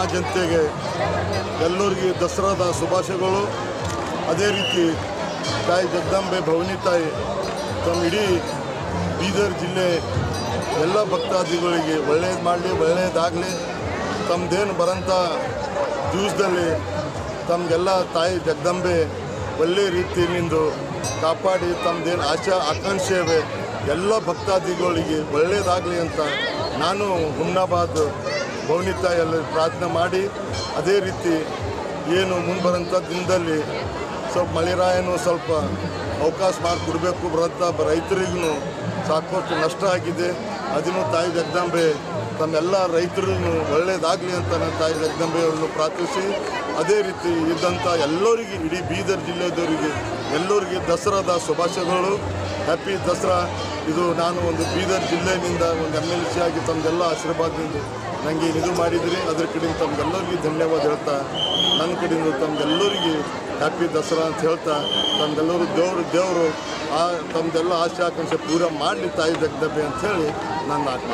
ಮಹಾಜನತೆಗೆ ಎಲ್ಲರಿಗೆ ದಸರಾದ ಶುಭಾಶಯಗಳು. ಅದೇ ರೀತಿ ತಾಯಿ ಜಗದಾಂಬೆ, ಭವನಿ ತಾಯಿ, ತಮ್ಮ ಇಡೀ ಬೀದರ್ ಜಿಲ್ಲೆ ಎಲ್ಲ ಭಕ್ತಾದಿಗಳಿಗೆ ಒಳ್ಳೆಯದು ಮಾಡಲಿ ಒಳ್ಳೆಯದಾಗಲಿ ತಮ್ಮದೇನು ಬರೋಂಥ ದಿವಸದಲ್ಲಿ ತಮಗೆಲ್ಲ ತಾಯಿ ಜಗದಂಬೆ ರೀತಿ ನಿಂದು ಕಾಪಾಡಿ ತಮ್ಮದೇನು ಆಶಾ ಆಕಾಂಕ್ಷೆ ಇವೆ ಎಲ್ಲ ಭಕ್ತಾದಿಗಳಿಗೆ ಒಳ್ಳೆಯದಾಗಲಿ ಅಂತ ನಾನು ಹುಮ್ನಾಬಾದ್ ಭವನಿ ತಾಯಿಯಲ್ಲಿ ಪ್ರಾರ್ಥನೆ ಮಾಡಿ ಅದೇ ರೀತಿ ಏನು ಮುಂಬರೋಂಥ ದಿನದಲ್ಲಿ ಸ್ವಲ್ಪ ಮಳೆರಾಯನು ಸ್ವಲ್ಪ ಅವಕಾಶ ಮಾಡಿಕೊಡ್ಬೇಕು ಬರೋಂಥ ರೈತರಿಗೂ ಸಾಕಷ್ಟು ನಷ್ಟ ಆಗಿದೆ. ಅದನ್ನು ತಾಯಿ ಜಗದಾಂಬೆ ತಮ್ಮೆಲ್ಲ ರೈತರಿಗೂ ಒಳ್ಳೆಯದಾಗಲಿ ಅಂತ ನಾನು ತಾಯಿ ಜಗದಾಂಬೆಯವ್ರನ್ನು ಪ್ರಾರ್ಥಿಸಿ, ಅದೇ ರೀತಿ ಇದ್ದಂಥ ಎಲ್ಲರಿಗೆ, ಇಡೀ ಬೀದರ್ ಜಿಲ್ಲೆದವರಿಗೆ, ಎಲ್ಲರಿಗೆ ದಸರಾದ ಶುಭಾಶಯಗಳು. ಹ್ಯಾಪಿ ದಸರಾ. ಇದು ನಾನು ಒಂದು ಬೀದರ್ ಜಿಲ್ಲೆಯಿಂದ ಒಂದು ಎಂ ಎಲ್ ಸಿ ಆಗಿ ತಮ್ಮದೆಲ್ಲ ಆಶೀರ್ವಾದದಿಂದ ನನಗೆ ಇದು ಮಾಡಿದ್ರಿ. ಅದ್ರ ಕಡೆಯಿಂದ ತಮ್ಗೆಲ್ಲರಿಗೂ ಧನ್ಯವಾದ ಹೇಳ್ತಾ, ನನ್ನ ಕಡೆಯಿಂದ ತಮ್ಗೆಲ್ಲರಿಗೆ ಹ್ಯಾಪಿ ದಸರಾ ಅಂತ ಹೇಳ್ತಾ, ತಮಗೆಲ್ಲರೂ ದೇವರು ದೇವರು, ಆ ತಮ್ಮದೆಲ್ಲ ಆಸೆ ಆಕಾಂಕ್ಷೆ ಪೂರ ಮಾಡಲಿ ತಾಯಿ ಜಗದಬ್ಬೆ ಅಂಥೇಳಿ ನನ್ನ ಮಾತು